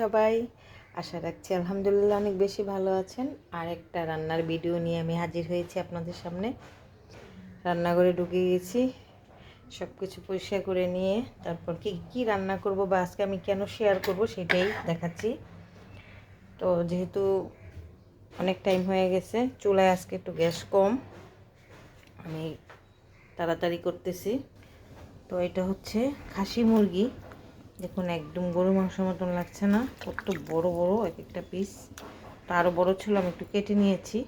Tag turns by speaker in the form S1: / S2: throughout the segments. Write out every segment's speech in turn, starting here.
S1: সবাই। আশা রাখছি আলহামদুলিল্লাহ অনেক বেশি ভালো আছেন। আর একটা রান্নার ভিডিও নিয়ে আমি হাজির হয়েছি আপনাদের সামনে। রান্নাঘরে ঢুকে গেছি সব কিছু পরিষ্কার করে নিয়ে। তারপর কি কি রান্না করব বা আজকে আমি কেন শেয়ার করব সেটাই দেখাচ্ছি। তো যেহেতু অনেক টাইম হয়ে গেছে, চুলায় আজকে একটু গ্যাস কম। আমি তাড়াতাড়ি করতেছি। তো এটা হচ্ছে খাসি মুরগি। দেখুন, একদম গরু মাংস মতন লাগছে না। কত বড় বড় এক একটা পিস তা আরও বড়ো ছিল, আমি একটু কেটে নিয়েছি।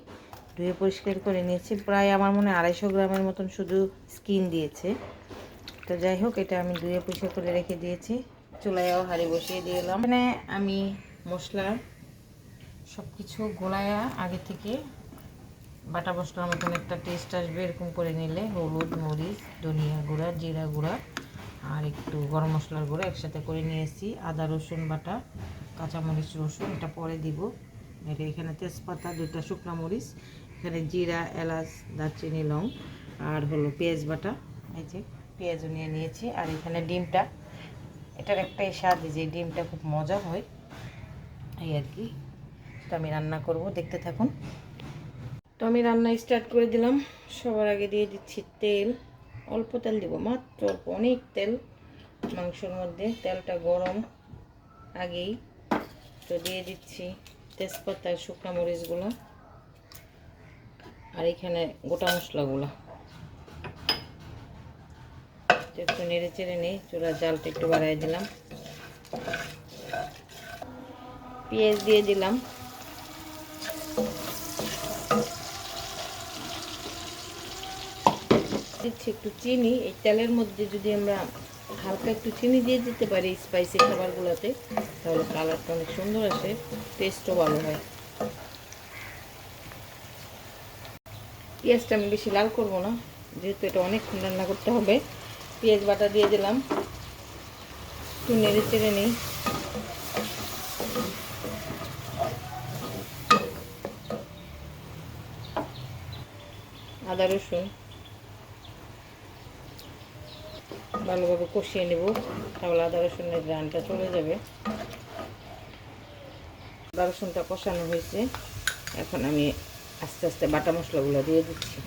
S1: ধুয়ে পরিষ্কার করে নিয়েছি। প্রায় আমার মনে আড়াইশো গ্রামের মতন শুধু স্কিন দিয়েছে। তো যাই হোক, এটা আমি ধুয়ে পরিষ্কার করে রেখে দিয়েছি। চুলায়ও হাঁড়ি বসিয়ে দিলাম এখানে আমি মশলা সব কিছু গোলায়া আগে থেকে বাটা মশলার মতন একটা টেস্ট আসবে এরকম করে নিলে। হলুদ, মরিচ, ধনিয়া গুঁড়া, জিরা গুঁড়া। আর একটু গরম মশলার গুঁড়ো একসাথে করে নিয়েছি। আদা, রসুন বাটা, কাঁচামরিচ, রসুন, এটা পরে দিব। এটা এখানে তেজপাতা দুটা শুকনো মরিচ, এখানে জিরা, এলাচ, দারচিনি, লং, আর হলো পেঁয়াজ বাটা। এই যে পেঁয়াজও নিয়ে নিয়েছি। আর এখানে ডিমটা, এটার একটাই স্বাদ যে ডিমটা খুব মজা হয়। এই আর কি তো আমি রান্না করব, দেখতে থাকুন। তো আমি রান্না স্টার্ট করে দিলাম। সবার আগে দিয়ে দিচ্ছি তেল। অল্প তেল দিব, মাত্র অল্প অনেক তেল। মাংসর মধ্যে তেলটা গরম আগেই। তো দিয়ে দিচ্ছি তেজপাতা, শুকনো মরিচগুলো। আর এখানে গোটা মশলাগুলো। একটু নেড়ে চেড়ে নিই, চুলার জালটা একটু বাড়াই দিলাম। পেঁয়াজ দিয়ে দিলাম। দিচ্ছি একটু চিনি। এই তেলের মধ্যে যদি আমরা হালকা একটু চিনি দিয়ে দিতে পারি স্পাইসি খাবারগুলোতে, তাহলে কালারটা অনেক সুন্দর আসে টেস্টও ভালো হয়। পেঁয়াজটা আমি বেশি লাল করব না, যেহেতু এটা অনেকক্ষণ রান্না করতে হবে। পেঁয়াজ বাটা দিয়ে দিলাম। একটু নেড়ে চেড়ে নিই। আদা রসুন। ভালোভাবে কষিয়ে নেব। তাহলে আদা রসুনের গ্রানটা চলে যাবে। আদা রসুনটা কষানো হয়েছে। এখন আমি আস্তে আস্তে বাটা মশলাগুলো দিয়ে দিচ্ছি।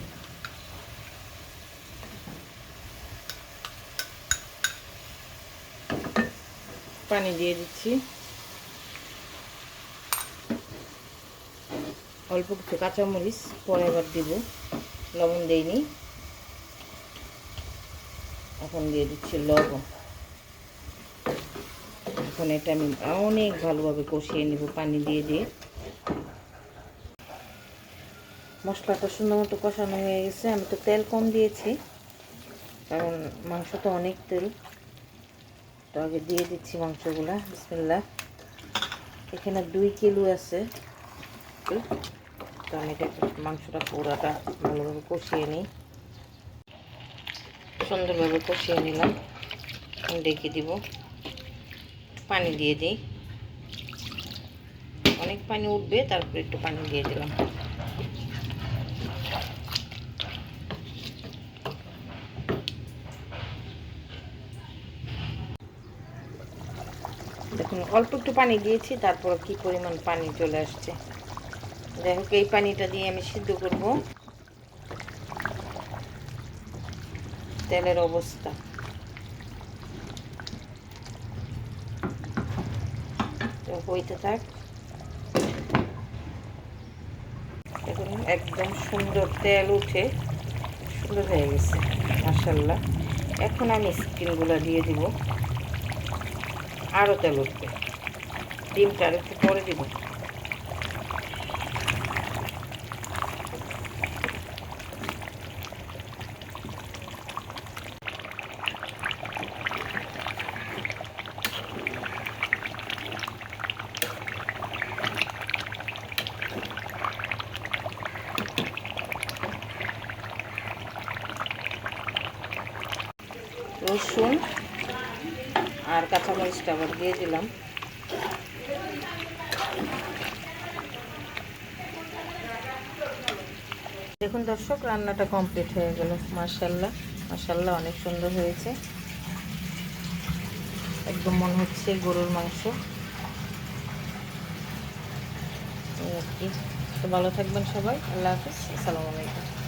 S1: পানি দিয়ে দিচ্ছি। অল্প কিছু কাঁচামরিচ, পরে আবার দিব। লবণ দেইনি। এখন দিয়ে দিচ্ছি লবণ। এখন এটা আমি অনেক ভালোভাবে কষিয়ে নেব, পানি দিয়ে দিয়ে। মশলাটা সুন্দর মতো কষানো হয়ে গেছে, আমি তো তেল কম দিয়েছি, কারণ মাংস তো অনেক তেল। তো আগে দিয়ে দিচ্ছি মাংসগুলা বিসমিল্লা এখানে দুই কিলো আছে। তো আমি এটা মাংসটা পুরাটা ভালোভাবে কষিয়ে নিই। সুন্দরভাবে কষিয়ে নিলাম। ডেকে দিব। পানি দিয়ে দিই। অনেক পানি উঠবে, তারপরে একটু পানি দিয়ে দিলাম। দেখুন, অল্প একটু পানি দিয়েছি, তারপর কি পরিমাণ পানি চলে আসছে। যাই এই পানিটা দিয়ে আমি সিদ্ধ করব। তেলের অবস্থা। হইতে থাক। দেখুন একদম সুন্দর তেল উঠে সুন্দর হয়ে গেছে মাসাল্লাহ এখন আমি স্কিনগুলো দিয়ে দিব। আরও তেল উঠবে। ডিমটা আর একটু পরে দিব। রসুন আর কাঁচামরিচটা আবার দিয়ে দিলাম। দেখুন দর্শক, রান্নাটা কমপ্লিট হয়ে গেল। মার্শাল্লাহ মার্শাল্লাহ অনেক সুন্দর হয়েছে। একদম মনে হচ্ছে গরুর মাংস। ভালো থাকবেন সবাই। আল্লাহ হাফিজ। আসসালামু আলাইকুম।